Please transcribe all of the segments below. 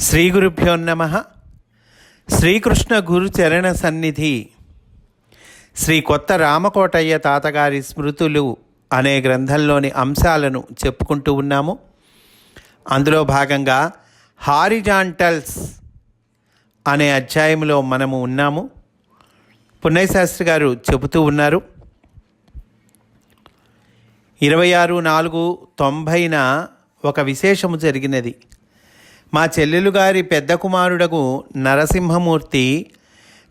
శ్రీ గురుభ్యో నమ. శ్రీకృష్ణ గురు చరణ సన్నిధి. శ్రీ కొత్త రామకోటయ్య తాతగారి స్మృతులు అనే గ్రంథంలోని అంశాలను చెప్పుకుంటూ ఉన్నాము. అందులో భాగంగా హారిజాంటల్స్ అనే అధ్యాయంలో మనము ఉన్నాము. పున్నయ్యశాస్త్రి గారు చెబుతూ ఉన్నారు. ఇరవై ఆరు నాలుగు తొంభైన ఒక విశేషము జరిగినది. మా చెల్లెలు గారి పెద్ద కుమారుడకు నరసింహమూర్తి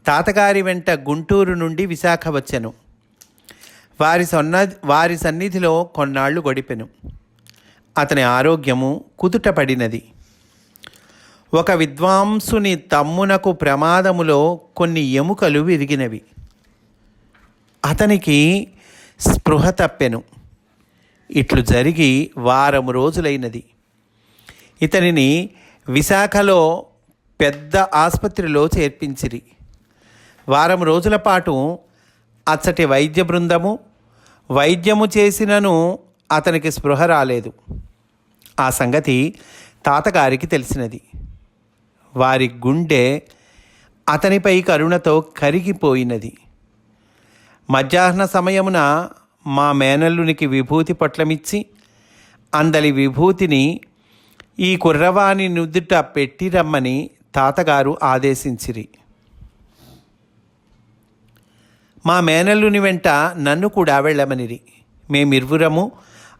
తాతగారి వెంట గుంటూరు నుండి విశాఖ వచ్చెను. వారి సొన్న వారి సన్నిధిలో కొన్నాళ్ళు గడిపెను. అతని ఆరోగ్యము కుదుటపడినది. ఒక విద్వాంసుని తమ్మునకు ప్రమాదములో కొన్ని ఎముకలు విరిగినవి. అతనికి స్పృహ తప్పెను. ఇట్లు జరిగి వారం రోజులైనది. ఇతనిని విశాఖలో పెద్ద ఆసుపత్రిలో చేర్పించిరి. వారం రోజుల పాటు అచ్చటి వైద్య బృందము వైద్యము చేసినను అతనికి స్పృహ రాలేదు. ఆ సంగతి తాతగారికి తెలిసినది. వారి గుండె అతనిపై కరుణతో కరిగిపోయినది. మధ్యాహ్న సమయమున మా మేనల్లునికి విభూతి పొట్లమిచ్చి అందలి విభూతిని ఈ కుర్రవాని నుదుట పెట్టి రమ్మని తాతగారు ఆదేశించిరి. మా మేనల్లుని వెంట నన్ను కూడా వెళ్ళమనిరి. మేమిరువురము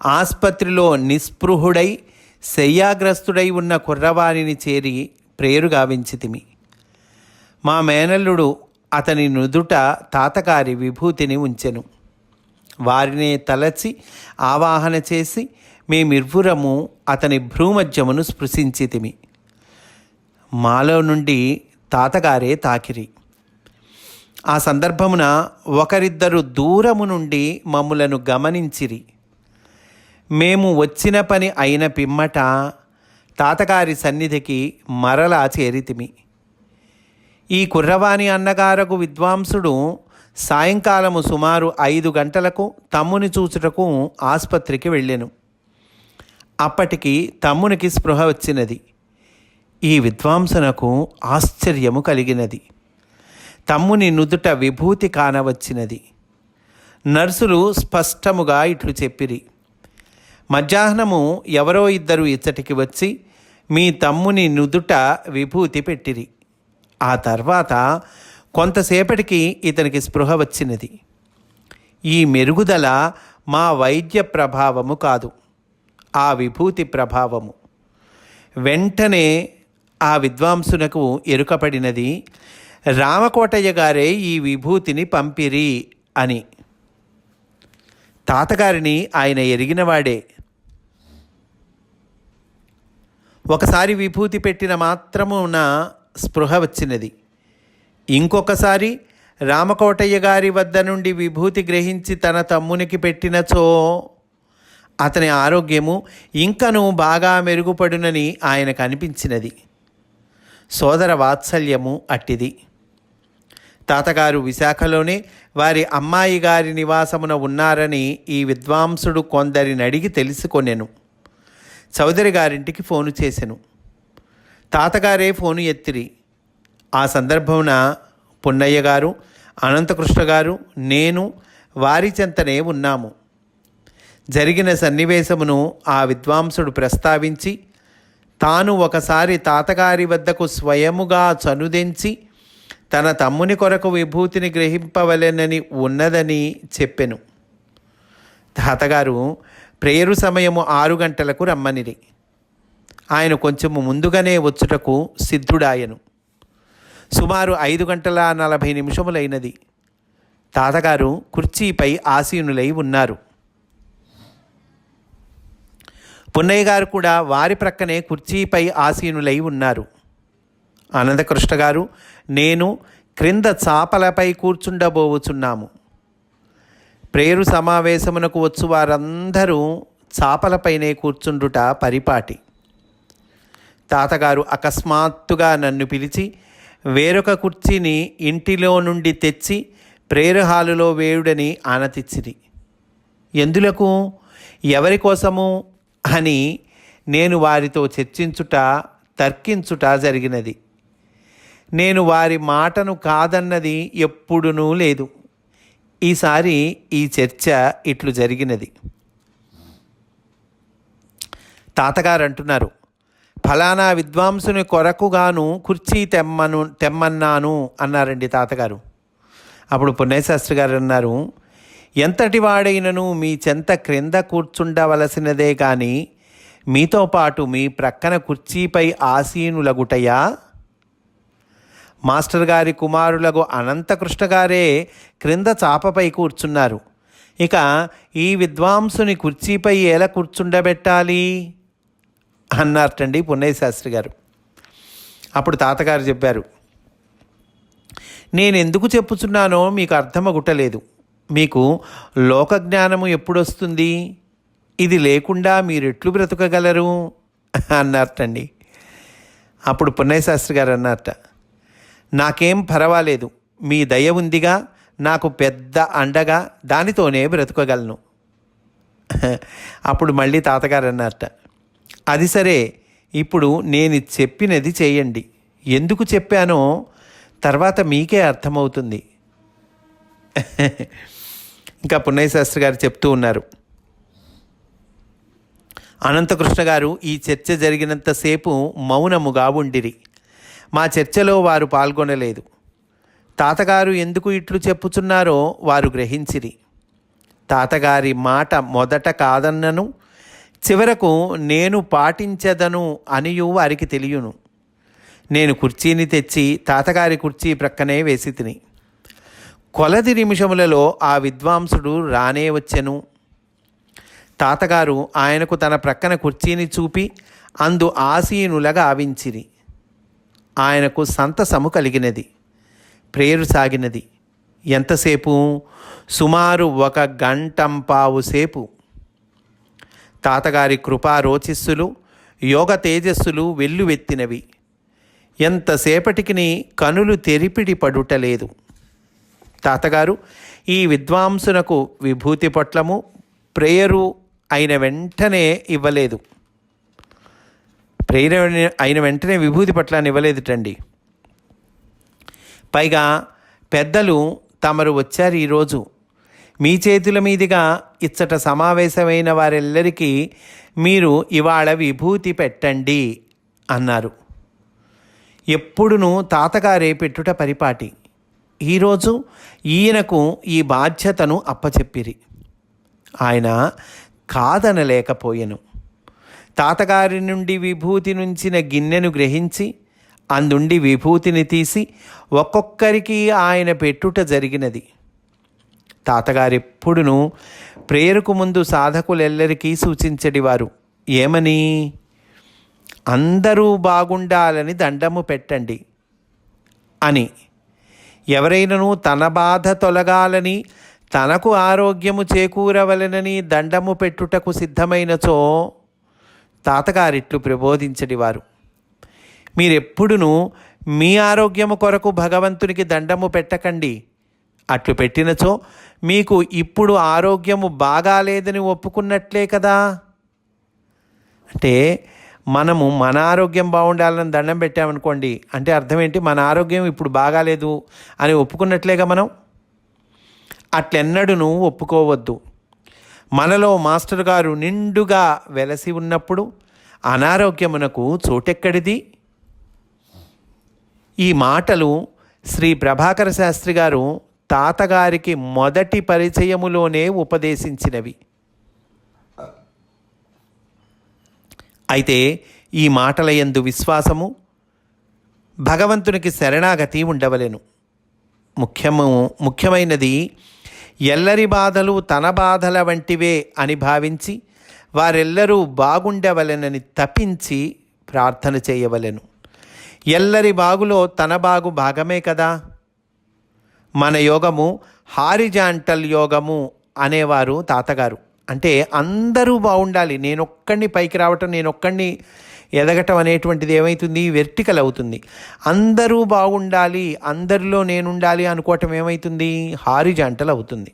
ఆసుపత్రిలో నిస్పృహుడై శయ్యాగ్రస్తుడై ఉన్న కుర్రవాణిని చేరి ప్రేరుగావించితిమి మా మేనల్లుడు అతని నుదుట తాతగారి విభూతిని ఉంచెను. వారినే తలచి ఆవాహన చేసి మేమిర్వురము అతని భ్రూమధ్యమును స్పృశించితిమి. మాలో నుండి తాతగారే తాకిరి. ఆ సందర్భమున ఒకరిద్దరు దూరము నుండి మమ్ములను గమనించిరి. మేము వచ్చిన పని అయిన పిమ్మట తాతగారి సన్నిధికి మరలా చేరితిమి. ఈ కుర్రవాణి అన్నగారకు విద్వాంసుడు సాయంకాలము సుమారు ఐదు గంటలకు తమ్ముని చూచుటకు ఆసుపత్రికి వెళ్ళెను. అప్పటికి తమ్మునికి స్పృహ వచ్చినది. ఈ విద్వాంసనకు ఆశ్చర్యము కలిగినది. తమ్ముని నుదుట విభూతి కానవచ్చినది నర్సులు స్పష్టముగా ఇట్లు చెప్పిరి. మధ్యాహ్నము ఎవరో ఇద్దరు ఇచ్చటికి వచ్చి మీ తమ్ముని నుదుట విభూతి పెట్టిరి. ఆ తర్వాత కొంతసేపటికి ఇతనికి స్పృహ వచ్చినది. ఈ మెరుగుదల మా వైద్య ప్రభావము కాదు. ఆ విభూతి ప్రభావము. వెంటనే ఆ విద్వాంసునకు ఎరుకపడినది రామకోటయ్య గారే ఈ విభూతిని పంపిరి అని. తాతగారిని ఆయన ఎరిగినవాడే. ఒకసారి విభూతి పెట్టిన మాత్రమున స్పృహ వచ్చినది. ఇంకొకసారి రామకోటయ్య గారి వద్ద నుండి విభూతి గ్రహించి తన తమ్మునికి పెట్టినచో అతని ఆరోగ్యము ఇంకను బాగా మెరుగుపడునని ఆయనకు అనిపించినది సోదర వాత్సల్యము అట్టిది. తాతగారు విశాఖలోనే వారి అమ్మాయి గారి నివాసమున ఉన్నారని ఈ విద్వాంసుడు కొందరిని అడిగి తెలుసుకొనెను. చౌదరి గారింటికి ఫోను చేసెను. తాతగారే ఫోను ఎత్తిరి. ఆ సందర్భమున పున్నయ్య గారు అనంతకృష్ణ గారు నేను వారి చెంతనే ఉన్నాము. జరిగిన సన్నివేశమును ఆ విద్వాంసుడు ప్రస్తావించి తాను ఒకసారి తాతగారి వద్దకు స్వయముగా చనుదెంచి తన తమ్ముని కొరకు విభూతిని గ్రహింపవలెనని ఉన్నదని చెప్పెను. తాతగారు ప్రేయరు సమయము ఆరు గంటలకు రమ్మనిరి. ఆయన కొంచెము ముందుగానే వచ్చుటకు సిద్ధుడాయను. సుమారు ఐదు గంటల నలభై నిమిషములైనది. తాతగారు కుర్చీపై ఆసీనులై ఉన్నారు. పున్నయ్య గారు కూడా వారి ప్రక్కనే కుర్చీపై ఆసీనులై ఉన్నారు. ఆనందకృష్ణ గారు నేను క్రింద చాపలపై కూర్చుండబోవుచున్నాము ప్రేరు సమావేశమునకు వచ్చు వారందరూ చాపలపైనే కూర్చుండుట పరిపాటి. తాతగారు అకస్మాత్తుగా నన్ను పిలిచి వేరొక కుర్చీని ఇంటిలో నుండి తెచ్చి ప్రేరు హాలులో వేయుడని ఆనతిచ్చిరి. ఎందులకు? ఎవరి కోసము? అని నేను వారితో చర్చించుట తర్కించుట జరిగినది. నేను వారి మాటను కాదన్నది ఎప్పుడునూ లేదు. ఈసారి ఈ చర్చ ఇట్లు జరిగినది. తాతగారు అంటున్నారు ఫలానా విద్వాంసుని కొరకుగాను కుర్చీ తెమ్మను తెమ్మన్నాను అన్నారండి తాతగారు. అప్పుడు పుణ్యశాస్త్రి గారు అన్నారు ఎంతటి వాడైనను మీ చెంత క్రింద కూర్చుండవలసినదే కానీ మీతో పాటు మీ ప్రక్కన కుర్చీపై ఆసీనులగుటయా? మాస్టర్ గారి కుమారులకు అనంతకృష్ణ గారే క్రింద చాపపై కూర్చున్నారు. ఇక ఈ విద్వాంసుని కుర్చీపై ఎలా కూర్చుండబెట్టాలి? అన్నారటండి పున్నయ్య గారు. అప్పుడు తాతగారు చెప్పారు నేను ఎందుకు చెప్పుచున్నానో మీకు అర్థమగుటలేదు. మీకు లోకజ్ఞానము ఎప్పుడొస్తుంది? ఇది లేకుండా మీరు ఎట్లు బ్రతకగలరు అన్నారటండి అప్పుడు పున్నయశాస్త్రి గారు అన్నారట నాకేం పర్వాలేదు. మీ దయ ఉందిగా నాకు పెద్ద అండగా దానితోనే బ్రతకగలను. అప్పుడు మళ్ళీ తాతగారు అన్నారట అది సరే ఇప్పుడు నేను చెప్పినది చేయండి. ఎందుకు చెప్పానో తర్వాత మీకే అర్థమవుతుంది. ఇంకా పున్నయ్య శాస్త్రి గారు చెప్తూ ఉన్నారు. అనంతకృష్ణ గారు ఈ చర్చ జరిగినంతసేపు మౌనముగా ఉండిరి మా చర్చలో వారు పాల్గొనలేదు. తాతగారు ఎందుకు ఇట్లు చెప్పుచున్నారో వారు గ్రహించిరి. తాతగారి మాట మొదట కాదన్నను చివరకు నేను పాటించదను అనియు వారికి తెలియను. నేను కుర్చీని తెచ్చి తాతగారి కుర్చీ ప్రక్కనే వేసి తిని. కొలది నిమిషములలో ఆ విద్వాంసుడు రానే వచ్చెను. తాతగారు ఆయనకు తన ప్రక్కన కుర్చీని చూపి అందు ఆసీనులగా ఆవించిరి. ఆయనకు సంతసము కలిగినది ప్రేరు సాగినది. ఎంతసేపు? సుమారు ఒక గంటంపావు సేపు. తాతగారి కృపా రోచిస్సులు యోగ తేజస్సులు వెల్లువెత్తినవి. ఎంతసేపటికి కనులు తెరిపిడి పడుటలేదు. తాతగారు ఈ విద్వాంసునకు విభూతి పొట్లము ప్రేయరు అయిన వెంటనే ఇవ్వలేదు. ప్రేర అయిన వెంటనే విభూతి పట్లాన్ని ఇవ్వలేదుటండి. పైగా పెద్దలు తమరు వచ్చారు ఈరోజు. మీ చేతుల మీదుగా ఇచ్చట సమావేశమైన వారెల్లరికీ మీరు ఇవాళ విభూతి పెట్టండి అన్నారు. ఎప్పుడునూ తాతగారే పెట్టుట పరిపాటి. ఈరోజు ఈయనకు ఈ బాధ్యతను అప్పచెప్పిరి. ఆయన కాదనలేకపోయెను. తాతగారి నుండి విభూతి నుంచిన గిన్నెను గ్రహించి అందుండి విభూతిని తీసి ఒక్కొక్కరికి ఆయన పెట్టుట జరిగినది. తాతగారెప్పుడును ప్రేయరుకు ముందు సాధకులెల్లరికీ సూచించడివారు. ఏమని? అందరూ బాగుండాలని దండము పెట్టండి అని ఎవరైనను తన బాధ తొలగాలని తనకు ఆరోగ్యము చేకూరవలనని దండము పెట్టుటకు సిద్ధమైనచో తాతగారిట్లు ప్రబోధించడివారు మీరెప్పుడును మీ ఆరోగ్యము కొరకు భగవంతునికి దండము పెట్టకండి. అట్లు పెట్టినచో మీకు ఇప్పుడు ఆరోగ్యము బాగాలేదని ఒప్పుకున్నట్లే కదా? అంటే మనము మన ఆరోగ్యం బాగుండాలని దండం పెట్టామనుకోండి అంటే అర్థం ఏంటి మన ఆరోగ్యం ఇప్పుడు బాగాలేదు అని ఒప్పుకున్నట్లేగా మనం? అట్లెన్నడూ ఒప్పుకోవద్దు. మనలో మాస్టర్ గారు నిండుగా వెలసి ఉన్నప్పుడు అనారోగ్యమునకు చోటెక్కడిది? ఈ మాటలు శ్రీ ప్రభాకర శాస్త్రి గారు తాతగారికి మొదటి పరిచయములోనే ఉపదేశించినవి. అయితే ఈ మాటల ఎందు విశ్వాసము భగవంతునికి శరణాగతి ఉండవలెను. ముఖ్యము ముఖ్యమైనది ఎల్లరి బాధలు తన బాధల వంటివే అని భావించి వారెల్లరూ బాగుండవలెనని తప్పించి ప్రార్థన చేయవలెను. ఎల్లరి బాగులో తన బాగు భాగమే కదా. మన యోగము హారిజాంటల్ యోగము అనేవారు తాతగారు. అంటే అందరూ బాగుండాలి. నేనొక్కడిని పైకి రావటం నేనొక్కడిని ఎదగటం అనేటువంటిది ఏమవుతుంది వెర్టికల్ అవుతుంది. అందరూ బాగుండాలి అందరిలో నేనుండాలి అనుకోవటం ఏమవుతుంది హారిజాంటల్ అవుతుంది.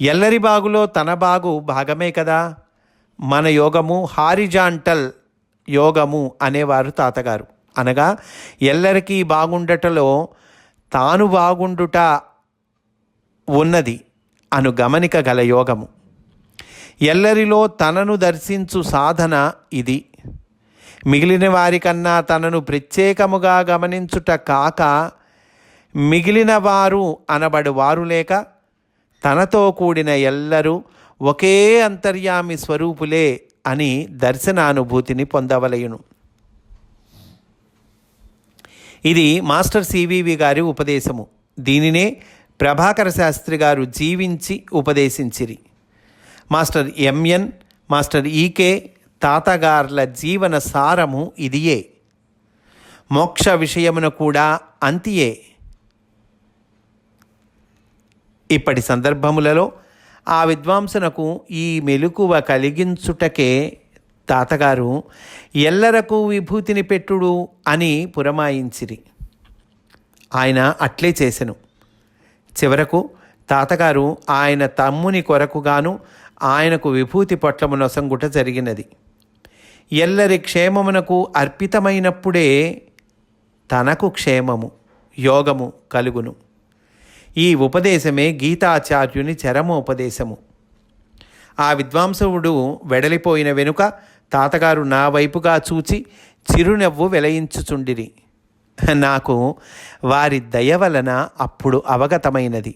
ఎల్లరి బాగులో తన బాగు భాగమే కదా. మన యోగము హారిజాంటల్ యోగము అనేవారు తాతగారు. అనగా ఎల్లరికీ బాగుండటలో తాను బాగుండుట ఉన్నది. అను గమనిక గల యోగము. ఎల్లరిలో తనను దర్శించు సాధన ఇది. మిగిలిన వారికన్నా తనను ప్రత్యేకముగా గమనించుట కాక మిగిలిన వారు అనబడు వారు లేక తనతో కూడిన ఎల్లరూ ఒకే అంతర్యామి స్వరూపులే అని దర్శనానుభూతిని పొందవలయును. ఇది మాస్టర్ సివివి గారి ఉపదేశము. దీనినే ప్రభాకర శాస్త్రి గారు జీవించి ఉపదేశించిరి. మాస్టర్ ఎంఎన్ మాస్టర్ ఈకే తాతగార్ల జీవన సారము ఇదియే. మోక్ష విషయమున కూడా అంతియే. ఇప్పటి సందర్భములలో ఆ విద్వాంసునకు ఈ మెలకువ కలిగించుటకే తాతగారు ఎల్లరకు విభూతిని పెట్టుడు అని పురమాయించిరి. ఆయన అట్లే చేసెను. చివరకు తాతగారు ఆయన తమ్ముని కొరకుగాను ఆయనకు విభూతి పొట్లము నొసంగుట జరిగినది. ఎల్లరి క్షేమమునకు అర్పితమైనప్పుడే తనకు క్షేమము యోగము కలుగును. ఈ ఉపదేశమే గీతాచార్యుని చరమోపదేశము. ఆ విద్వాంసవుడు వెడలిపోయిన వెనుక తాతగారు నా వైపుగా చూచి చిరునవ్వు వెలయించుచుండిరి. నాకు వారి దయ వలన అప్పుడు అవగతమైనది.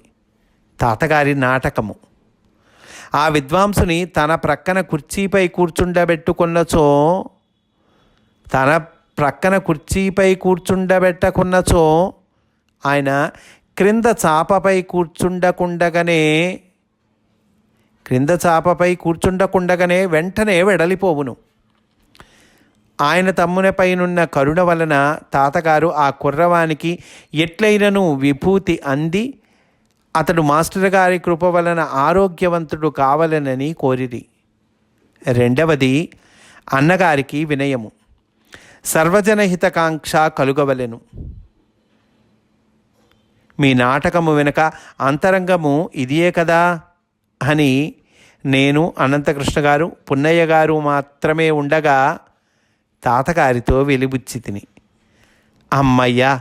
తాతగారి నాటకము. ఆ విద్వాంసుని తన ప్రక్కన కుర్చీపై కూర్చుండబెట్టుకున్నచో తన ప్రక్కన కుర్చీపై కూర్చుండబెట్టకున్నచో ఆయన క్రింద చాపపై కూర్చుండకుండగానే క్రింద చాపపై కూర్చుండకుండగానే వెంటనే వెడలిపోవును. ఆయన తమ్మునపైనున్న కరుణ వలన తాతగారు ఆ కుర్రవానికి ఎట్లయినను విభూతి అంది. అతడు మాస్టర్ గారి కృప వలన ఆరోగ్యవంతుడు కావలనని కోరిది రెండవది అన్నగారికి వినయము. సర్వజనహితకాంక్ష కలుగవలెను. మీ నాటకము వెనుక అంతరంగము ఇదియే కదా? అని నేను అనంతకృష్ణ గారు పున్నయ్య గారు మాత్రమే ఉండగా తాతగారితో వెలిబుచ్చి తిని అమ్మయ్యా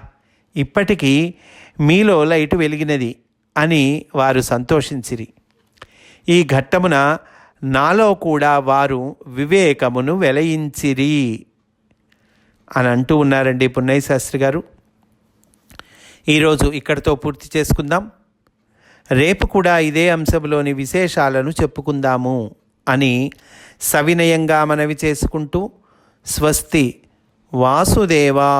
ఇప్పటికీ మీలో లైటు వెలిగినది అని వారు సంతోషించిరి. ఈ ఘట్టమున నాలో కూడా వారు వివేకమును వెలయించిరి అని అంటూ ఉన్నారండి పున్నయ్య శాస్త్రి గారు. ఈరోజు ఇక్కడితో పూర్తి చేసుకుందాం. రేపు కూడా ఇదే అంశంలోని విశేషాలను చెప్పుకుందాము అని సవినయంగా మనవి చేసుకుంటూ స్వస్తి వాసుదేవా